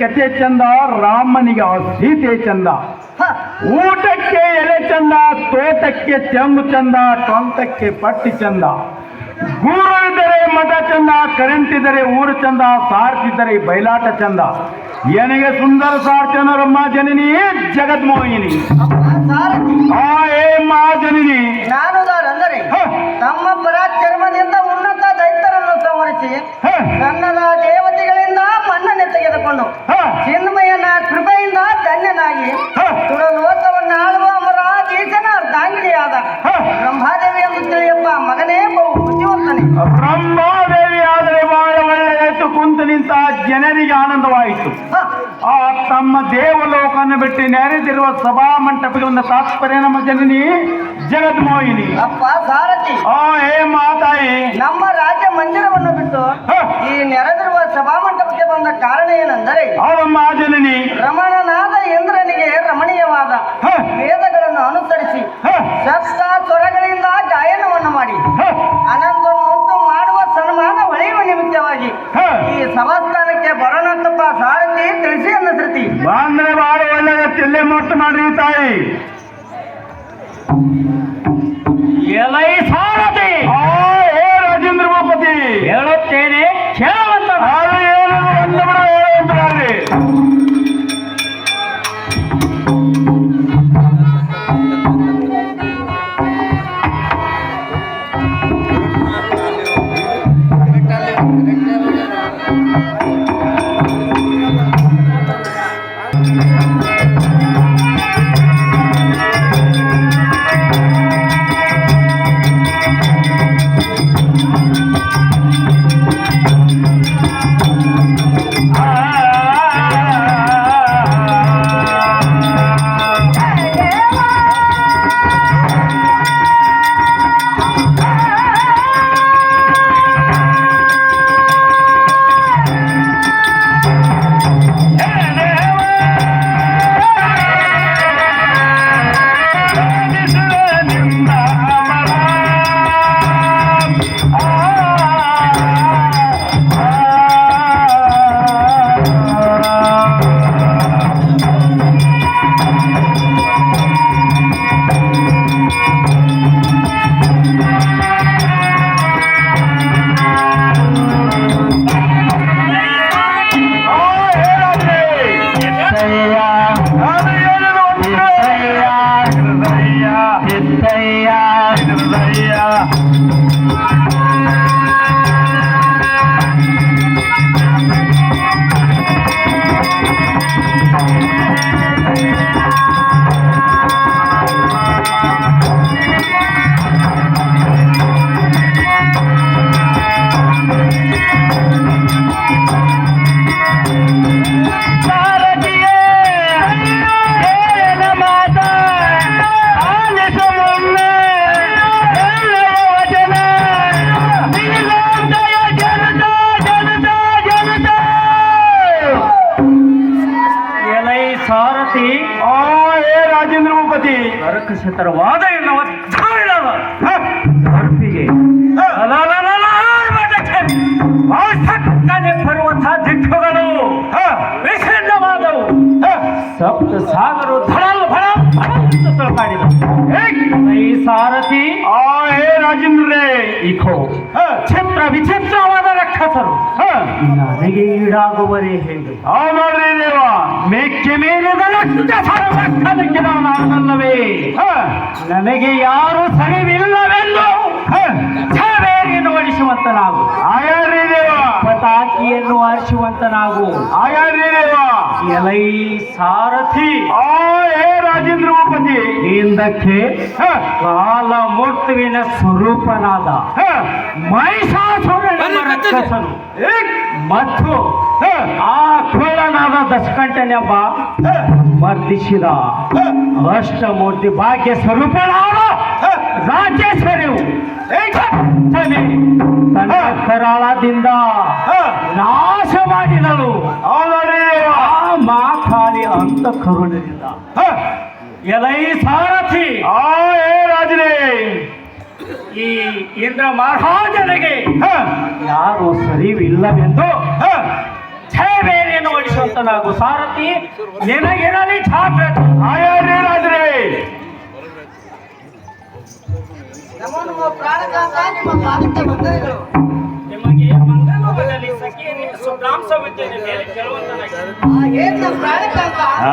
ಕತೆ ಚಂದ ರಾಮನಿಗೆ ಆ ಸೀತೆ ಚಂದ. ಊಟಕ್ಕೆ ಎಲೆ ಚಂದ ತೋಟಕ್ಕೆ ತೆಂಗು ಚಂದ ಕಂತಕ್ಕೆ ಪಟ್ಟಿ ಚಂದ. ಗೂರು ಇದ್ದರೆ ಮಠ ಚಂದ ಕರೆಂಟ್ ಇದ್ದರೆ ಊರು ಚಂದ ಸಾರ್ತಿದ್ದರೆ ಬಯಲಾಟ ಚಂದ. ಏನಿಗೆ ಸುಂದರ ಸಾರ್ಥನರಮ್ಮ ಜನನಿ ಜಗದ್ಮೋಹಿನಿ. ಆ ಏ ಮಾ ಜನನಿ. ತಮ್ಮ ಪರಾಕ್ರಮದಿಂದ ಉನ್ನತ ದೈತ್ಯರನ್ನು ಸಂವರಿಸಿ ಕನ್ನಡ ಸಣ್ಣದ ದೇವತೆಗಳಿಂದ ಧನ್ಯನಾಗಿ ಹ, ತುಳಲೋಕವನ್ನು ಆಳುವ ಅಮರಾಧೀಶನ ಅರ್ಧಾಂಗಿನಿಯಾದ ಹ. ಬ್ರಹ್ಮಾದೇವಿ ಎಂದು ತಿಳಿಯಪ್ಪ ಮಗನೇ ಬಹು ಬುದ್ಧಿವಂತನೇ ಬ್ರಹ್ಮಾದೇವಿ ಆದರೆ ಬಹಳ ಒಳ್ಳೆಯಾಯಿತು ಕುಂತು ನಿಂತ ಜನರಿಗೆ ಆನಂದವಾಯಿತು. ಆ ತಮ್ಮ ದೇವಲೋಕವನ್ನು ಬಿಟ್ಟು ನೆರೆದಿರುವ ಸಭಾ ಮಂಟಪಕ್ಕೆ ಒಂದು ತಾತ್ಪರ್ಯ ನಮ್ಮ ಜನನಿ ಜಗದ್ಮೋಹಿನಿ. ಅಪ್ಪ ಸಾರಥಿ. ಆ ಹೇ ಮಾತಾಯಿ. ನಮ್ಮ ರಾಜ್ಯ ಮಂದಿರವನ್ನು ಬಿಟ್ಟು ಈ ನೆರೆದಿರುವ ಸಭಾ ಮಂಟಪಕ್ಕೆ ಬಂದ ಕಾರಣ ಏನೆಂದರೆ ಅವಮ್ಮ ಜನನಿ. ರಮಣನಾದ ಇಂದ್ರನಿಗೆ ರಮಣೀಯವಾದ ವೇದಗಳನ್ನು ಅನುಸರಿಸಿ ಸಪ್ತ ಸ್ವರಗಳಿಂದ ಗಾಯನವನ್ನು ಮಾಡಿ ಅನಂತ ಮಾಡುವ ಸನ್ಮಾನ ಹೊಳೆಯುವ ನಿಮಿತ್ತವಾಗಿ. ಈ ಸಭಾಸ್ಥಾನಕ್ಕೆ ಬರೋಣಂತಪ್ಪ ಸಾರಥಿ ತಿಳಿಸಿ ಅನ್ನ ಸೃತಿ ಬಂದ್ರೆ ಬಹಳ ಒಳ್ಳೆಯ ತಿಲ್ಲೆ ಮೊಟ್ಟು ಮಾಡ್ರಿ ತಾಯಿ ಎಲೈ ಬರುವಂತಹ ದಿಟ್ಟುಗಳು. ವಿಭಿನ್ನವಾದವು. ಸಪ್ತ ಸಾಗರ ತುಳುಕಾಡಿದವು ಏಯ್! ಈ ಸಾರಥಿ ಆ ಹೇ ರಾಜೇಂದ್ರರೇ. ಇಖೋ ಚಿತ್ರ ವಿಚಿತ್ರವಾದ ರಕ್ಷಸರು. ನನಗೆ ಈಡಾಗುವರೇ ಹೇಗೆ ಆ ನೋಡ್ರಿ ದೇವ. ಮೆಕ್ಕೆ ಮೀರಿದ ಸರ್ವಕ್ಕದಕ್ಕೆ ನಾನು ಆಗಲ್ಲವೇ ನನಗೆ ಯಾರು ಸರಿವಿಲ್ಲವೆಂದು ಹ. ಛಾವೇರಿಯನ್ನು ಓಡಿಸುವಂತ ನಾವು ಆಯಾರೇ ದೇವ ಪತಾಕಿಯನ್ನು ಆರಿಸುವಂತ ನಾವು ಆಯಾರ್ರಿ ದೇವ ಎಲೈ ಸಾರಥಿ. ಆ ಹೇ ರಾಜೇಂದ್ರ ಭೂಪತಿ. ಹಿಂದಕ್ಕೆ ಹ, ಕಾಲ ಮೂರ್ತುವಿನ ಸ್ವರೂಪನಾದ ಹ. ಮಹಿಷಾಸುರನೆಂಬ ರಕ್ಷಸನು! ಮತ್ತು ಹ, ಆ ಕುಳ್ಳನಾದ ದಶಕಂಠನೆಂಬ ಮರ್ದಿಸಿದ. ಅಷ್ಟಮೂರ್ತಿ ಭಾಗ್ಯ ಸ್ವರೂಪನಾದ. ರಾಜೇಶ್ವರಿಯು! ತನ್ನ ಕರಾಳದಿಂದ ನಾಶ ಮಾಡಿದಳು ಅವರೇ ಮಾತಾಡಿ ಅಂತ ಕರುಣದಿಂದ ಹ. ಎಲೈ ಸಾರಥಿ. ಆಯೇ ರಾಜನೇ. ರಾಜರೇ ಈ ಇಂದ್ರ ಮಹಾರಾಜನಿಗೆ ಹ, ಯಾರು ಸರಿವಿಲ್ಲವೆಂದು ಹ. ಛೇಬೇರಿಯನ್ನು ನಾವು ಸಾರಥಿ ನಿನಗಿರಲಿ ಛಾತ್ರ. ಆಯಾರೇನಾದ್ರೆ ನಮೋ ನಮೋ ಪ್ರಾಣಕಾಂತ ನಿಮ್ಮ ಪಾದಕ್ಕೆ ಮಂಗಲವದಲ್ಲಿ ಮೇಲೆ ಆ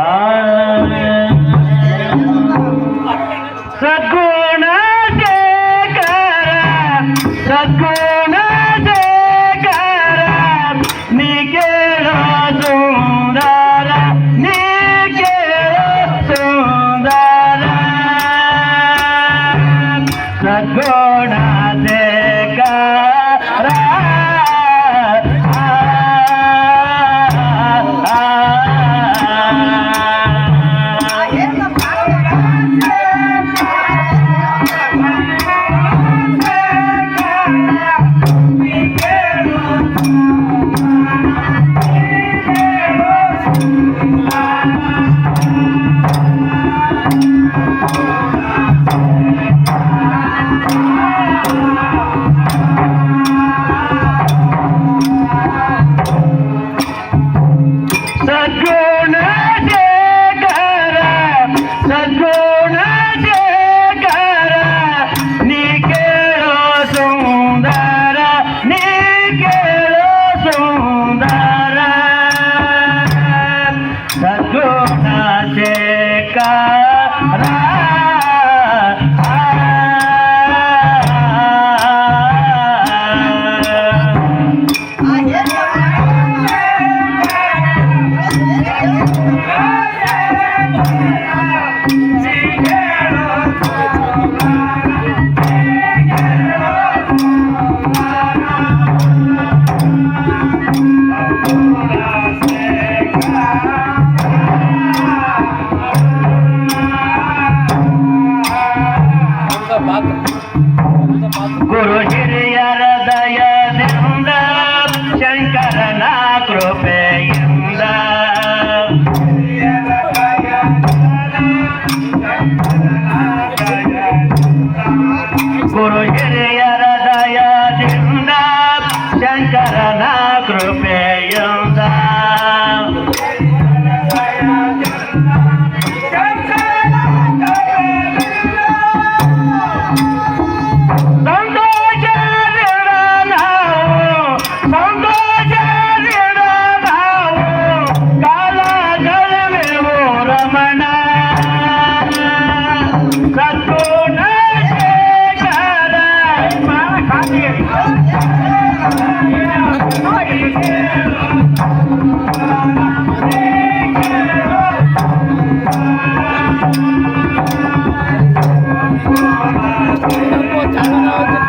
ಗುರು ಹಿರಿಯರ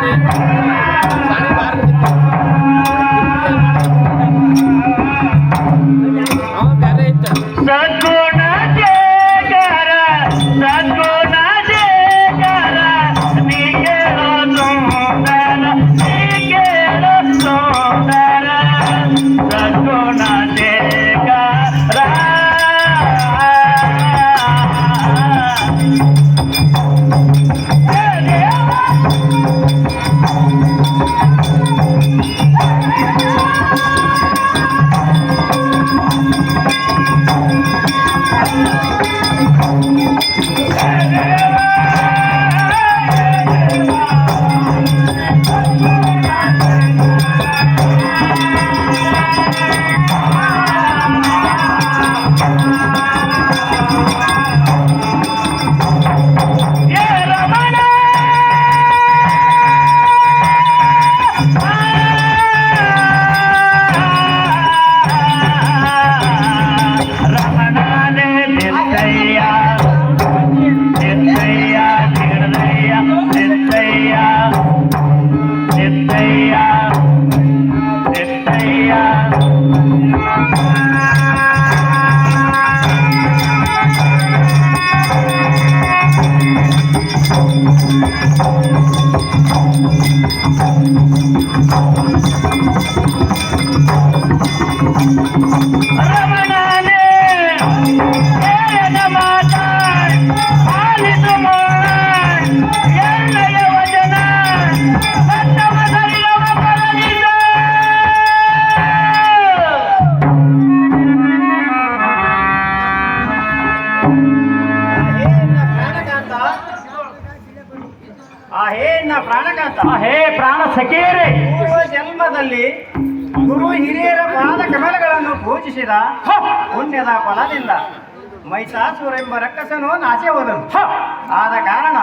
Thank you. ಅಹೇನ ಪ್ರಾಣಕಾಂತ. ಹೇ ಪ್ರಾಣ ಸಖಿಯರೇ ಪೂರ್ವ ಜನ್ಮದಲ್ಲಿ ಗುರು ಹಿರಿಯರ ಪಾದ ಕಮಲಗಳನ್ನು ಪೂಜಿಸಿದ ಹ, ಪುಣ್ಯದ ಫಲದಿಂದ ಮೈಸಾಸುರ ಎಂಬ ರಕ್ಕಸನು ನಾಚೆ ಹೋದನು ಆದ ಕಾರಣ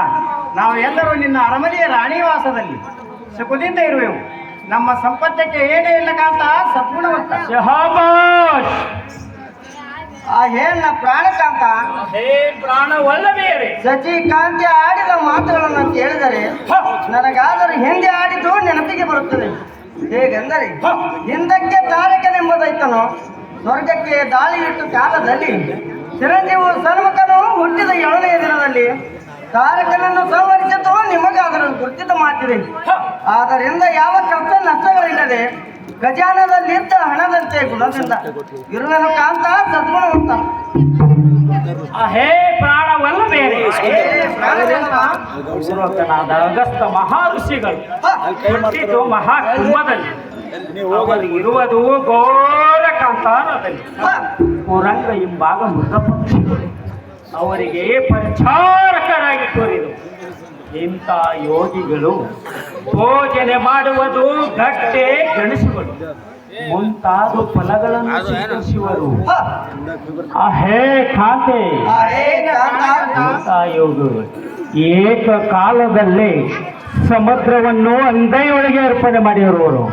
ನಾವು ಎಲ್ಲರೂ ನಿನ್ನ ಅರಮನೆಯ ರಾಣಿವಾಸದಲ್ಲಿ ಸುಖದಿಂದ ಇರುವೆವು. ನಮ್ಮ ಸಂಪತ್ತಕ್ಕೆ ಏನೇ ಇಲ್ಲ ಕಾಂತ ಸಂಪೂರ್ಣ ಆ ಹೇಳ ಪ್ರಾಣಕಾಂತ ಹೇ ಪ್ರಾಣ ವಲ್ಲಭೆಯರೇ ಸಚಿ ಕಾಂತಿ ಆಡಿದ ಮಾತುಗಳನ್ನು ಕೇಳಿದರೆ ನನಗಾದರೂ ಹಿಂದೆ ಆಡಿದ್ದು ನೆನಪಿಗೆ ಬರುತ್ತದೆ. ಹೇಗೆಂದರೆ ಹಿಂದಕ್ಕೆ ತಾರಕನೆಂಬುದೈತನು ಸ್ವರ್ಗಕ್ಕೆ ದಾಳಿ ಇಟ್ಟು ಕಾಲದಲ್ಲಿ ಚಿರಂಜೀವು ಸನ್ಮುಖನು ಹುಟ್ಟಿದ ಏಳನೆಯ ದಿನದಲ್ಲಿ ತಾರಕನನ್ನು ಸಂವರಿಸಿದ್ದು ನಿಮಗಾದರೂ ಗುರುತಿತ ಮಾತಿದೆ. ಹ. ಆದ್ದರಿಂದ ಯಾವ ಕಷ್ಟ ನಷ್ಟಗಳಿಲ್ಲದೆ ಖಜಾನದಲ್ಲಿದ್ದ ಹಣದಂತೆ ಗುಣದಿಂದ. ಇರುವನು ಕಾಂತ ಸದ್ಗುಣವಂತ ಹೇ ಪ್ರಾಣವಲ್ಲ ಬೇರೆ ಪೂರ್ವಕನಾದ ಅಗಸ್ತ ಮಹಾ ಋಷಿಗಳು ಮಹಾ ಕುಂಭದಲ್ಲಿ ಅವರು ಇರುವುದು ಘೋರ ಕಾಂತ ಹ. ಕುರಂಗ ಹಿಂಭಾಗ ಮೃತಪಕ್ಷಿಗಳು ಅವರಿಗೆ ಪರಿಚಾರಕರಾಗಿ ತೋರಿದರು ಇಂಥ ಯೋಗಿಗಳು ಭೋಜನೆ ಮಾಡುವುದು ಗಟ್ಟೆ ಗಣಸುಗಳು ಮುಂತಾದ ಫಲಗಳನ್ನು ಸ್ವೀಕರಿಸುವರು. ಹ. ಅಹೇ ಖಾತೆ ಯೋಗಗಳು ಏಕಕಾಲದಲ್ಲಿ ಸಮುದ್ರವನ್ನು ಅಂಗೈಯೊಳಗೆ ಅರ್ಪಣೆ ಮಾಡಿರುವರು.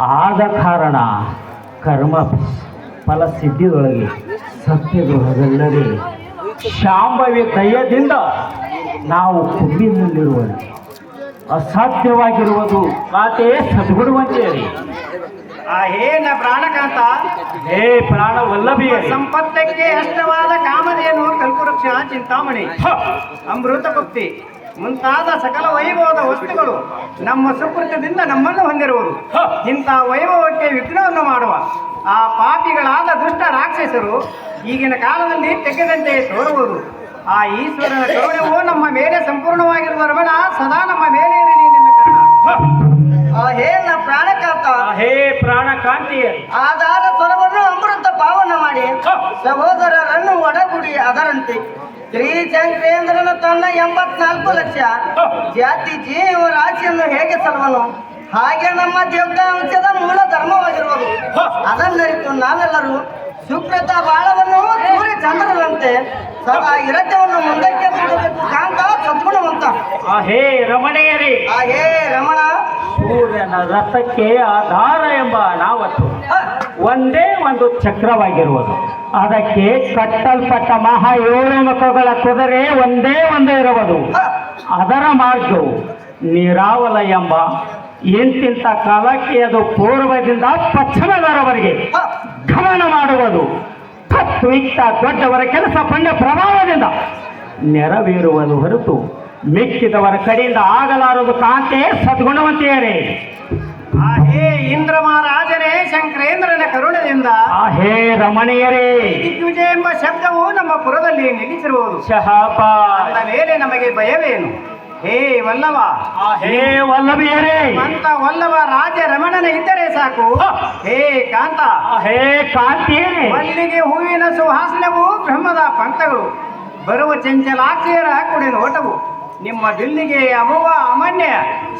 ಆದ ಕಾರಣ ಕರ್ಮ ಫಲ ಸಿದ್ಧಿಯೊಳಗೆ ಸತ್ಯದೊಳಗಲ್ಲದೆ ಶಾಂಭವಿ ದಯದಿಂದ ನಾವು ಕುಂಬಿನಲ್ಲಿರುವರು ಅಸಾಧ್ಯವಾಗಿರುವುದು ಮಾತೆ ಆ ಅಹೇನ ಪ್ರಾಣಕಾಂತ ಹೇ ಪ್ರಾಣ ವಲ್ಲಭಿಯರಿ ಸಂಪತ್ತಕ್ಕೆ ಅಷ್ಟವಾದ ಕಾಮಧೇನು ಕಲ್ಪವೃಕ್ಷ ಚಿಂತಾಮಣಿ! ಅಮೃತ ಭಕ್ತಿ ಮುಂತಾದ ಸಕಲ ವೈಭವದ ವಸ್ತುಗಳು ನಮ್ಮ ಸುಕೃತದಿಂದ ನಮ್ಮನ್ನು ಹೊಂದಿರುವುದು! ಇಂಥ ವೈಭವಕ್ಕೆ ವಿಘ್ನವನ್ನು ಮಾಡುವ ಆ ಪಾಪಿಗಳಾದ ದುಷ್ಟ ರಾಕ್ಷಸರು ಈಗಿನ ಕಾಲದಲ್ಲಿ ತೆಗೆದಂತೆ ತೋರುವುದು ಆ ಈಶ್ವರನ ಕರುಣವು ನಮ್ಮ ಮೇಲೆ ಸಂಪೂರ್ಣವಾಗಿರುವ ರಮಣ ಸದಾ ನಮ್ಮ ಮೇಲೆ ಇರಲಿ ನಿನ್ನ ಕರುಣ. ಹೇ ಅಹೇನ ಪ್ರಾಣಕಾಂತ. ಹೇ ಪ್ರಾಣ ಕಾಂತಿಯರಿ ಆಧಾರ ಸ್ವರವನ್ನು ಅಮೃತ ಪಾವನ ಮಾಡಿ. ಸಹೋದರರನ್ನು ಒಡಗೂಡಿ ಅದರಂತೆ. ಶ್ರೀ ಚಂದ್ರೇಂದ್ರನ ತನ್ನ ಎಂಬತ್ನಾಲ್ಕು ಲಕ್ಷ. ಜಾತಿ ಜೀವ ರಾಶಿಯನ್ನು ಹೇಗೆ ಸಲ್ವನು ಹಾಗೆ ನಮ್ಮ ದೇವತಾಂಶದ ಮೂಲ ಧರ್ಮವಾಗಿರುವುದು! ಅದನ್ನರಿತು ನಾವೆಲ್ಲರೂ ಸುಕೃತ ಬಾಳವನ್ನು ಸೂರ್ಯ ಚಂದ್ರರಂತೆ ಸದಾ ಇರತ್ಯವನ್ನು ಮುಂದಕ್ಕೆ ಕಾಂತ ಸದ್ಗುಣವಂತ. ಹೇ ರಮಣೆಯರೇ. ಆ ಹೇ ರಮಣ. ಸೂರ್ಯನ ರಥಕ್ಕೆ ಆಧಾರ ಎಂಬ ನಾವತ್ತು ಒಂದೇ ಒಂದು ಚಕ್ರವಾಗಿರುವುದು. ಅದಕ್ಕೆ ಕಟ್ಟಲ್ಪಟ್ಟ ಮಹಾ ಏಳು ಮುಖಗಳ ಕುದುರೆ ಒಂದೇ ಒಂದೇ ಇರುವುದು. ಅದರ ಮಾರ್ಗವು ನೀರಾವಲ ಎಂಬ ಇಂತಿಂತ ಕಾಲಕ್ಕೆ ಅದು ಪೂರ್ವದಿಂದ ಪಶ್ಚಿಮದವರೆಗೆ ಹ! ಗಮನ ಮಾಡುವುದು. ತತ್ವಿಕ್ತ ದೊಡ್ಡವರ ಕೆಲಸ ಪಣ್ಯ ಪ್ರಭಾವದಿಂದ ನೆರವೇರುವುದು ಹೊರತು ಮೆಚ್ಚಿದವರ ಕಡೆಯಿಂದ ಆಗಲಾರದು ಕಾಂತೆ ಸದ್ಗುಣವಂತೆಯರೇ. ಆ ಹೇ ಇಂದ್ರ ಮಹಾರಾಜರೇ ಶಂಕರೇಂದ್ರನ ಕರುಣದಿಂದ ಆ ಹೇ ರಮಣೀಯರೇ. ದಿಗ್ವಿಜಯ ಎಂಬ ಶಬ್ದವು ನಮ್ಮ ಪುರದಲ್ಲಿ ನಿಲ್ಲಿಸಿರುವುದು. ಶಹಾಪ. ಮೇಲೆ ನಮಗೆ ಭಯವೇನು? ಹೇ ವಲ್ಲವ ಹೇ ವಲ್ಲಭಿಯರೇ ಅಂತ ವಲ್ಲವ ರಾಜ ರಮಣನ ಇದ್ದರೆ ಸಾಕು. ಹೇ. ಕಾಂತ ಹೇ ಕಾಂತಿ ಮಲ್ಲಿಗೆ ಹೂವಿನ ಸುಹಾಸನವು ಬ್ರಹ್ಮದ ಪಂಕ್ತಗಳು ಬರುವ ಚಂಚಲಾಕ್ಷಿಯರ ಕುಡಿ ನೋಟವು ನಿಮ್ಮ ದಿಲ್ಲಿಗೆ ಅಮುವ ಅಮನ್ಯ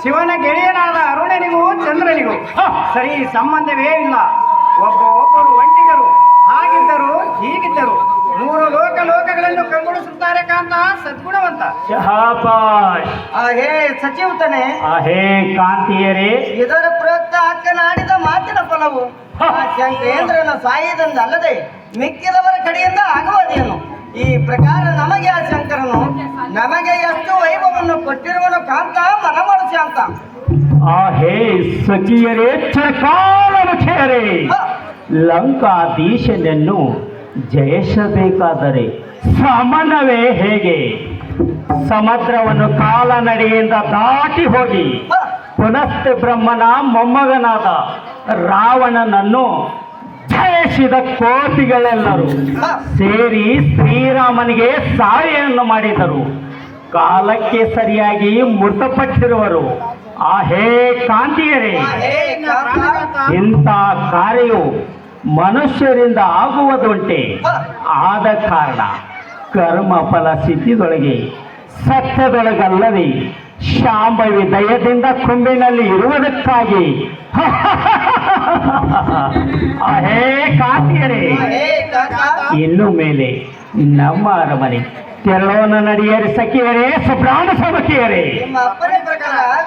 ಶಿವನ ಗೆಳೆಯನಾದ ಅರುಣನಿಗೂ ಚಂದ್ರನಿಗೂ. ಸರಿ ಸಂಬಂಧವೇ ಇಲ್ಲ. ಒಬ್ಬ ಒಬ್ಬರು ಸದ್ಗುಣವಂತ ಅಹೇ ಸಚಿವತನೇ ಅಹೇ ಕಾಂತಿಯರೇ. ಇದರ ಪ್ರಯುಕ್ತ ಅಕ್ಕನಾಡಿದ ಮಾತಿನ ಫಲವು ಆ ಶಂಕೇಂದ್ರನ ಸಾಯದಂದಲ್ಲದೆ ಮಿಕ್ಕಿದವರ ಕಡೆಯಿಂದ ಆಗುವುದೇನು ಈ ಪ್ರಕಾರ ನಮಗೆ ಆ ಶಂಕರನು ನಮಗೆ ಎಷ್ಟು ವೈಭವವನ್ನು ಕೊಟ್ಟಿರುವನು ಕಾಂತ ಮನಮಡಿಸಿ ಅಂತ. ಆಹೇ ಸಚಿವರೇ ಸಖಿಯರೇ ಲಂಕಾ ಲಂಕಾಧೀಶನನ್ನು ಜಯಿಸಬೇಕಾದರೆ ಸಮನವೇ ಹೇಗೆ? ಸಮುದ್ರವನ್ನು ಕಾಲನಡಿಯಿಂದ ದಾಟಿ ಹೋಗಿ ಪುನಸ್ತೆ ಬ್ರಹ್ಮನ ಮೊಮ್ಮಗನಾದ ರಾವಣನನ್ನು ಜಯಿಸಿದ ಕೋಟಿಗಳೆಲ್ಲರೂ ಸೇರಿ ಶ್ರೀರಾಮನಿಗೆ ಸಹಾಯವನ್ನು ಮಾಡಿದರು. ಕಾಲಕ್ಕೆ ಸರಿಯಾಗಿ ಮೃತಪಟ್ಟಿರುವರು. ಆ ಹೇ ಕಾಂತಿಯರೇ ಇಂಥ ಕಾರ್ಯವು ಮನುಷ್ಯರಿಂದ ಆಗುವುದುಂಟೆ. ಆದ ಕಾರಣ ಕರ್ಮ ಫಲ ಸತ್ಯದೊಳಗಲ್ಲದೆ ಶಾಂಭವಿ ದಯದಿಂದ ಕುಂಬಿನಲ್ಲಿ ಇರುವುದಕ್ಕಾಗಿ. ಅಹೇ ಕಾತಿಯರೇ ಇನ್ನು ಮೇಲೆ ನಮ್ಮ ಅರಮನೆ ತೆರಳೋನ ನಡಿಯರೆ ಸಖಿಯರೇ ಸುಬ್ರಾಣ ಅಪ್ಪನ ಪ್ರಕಾರ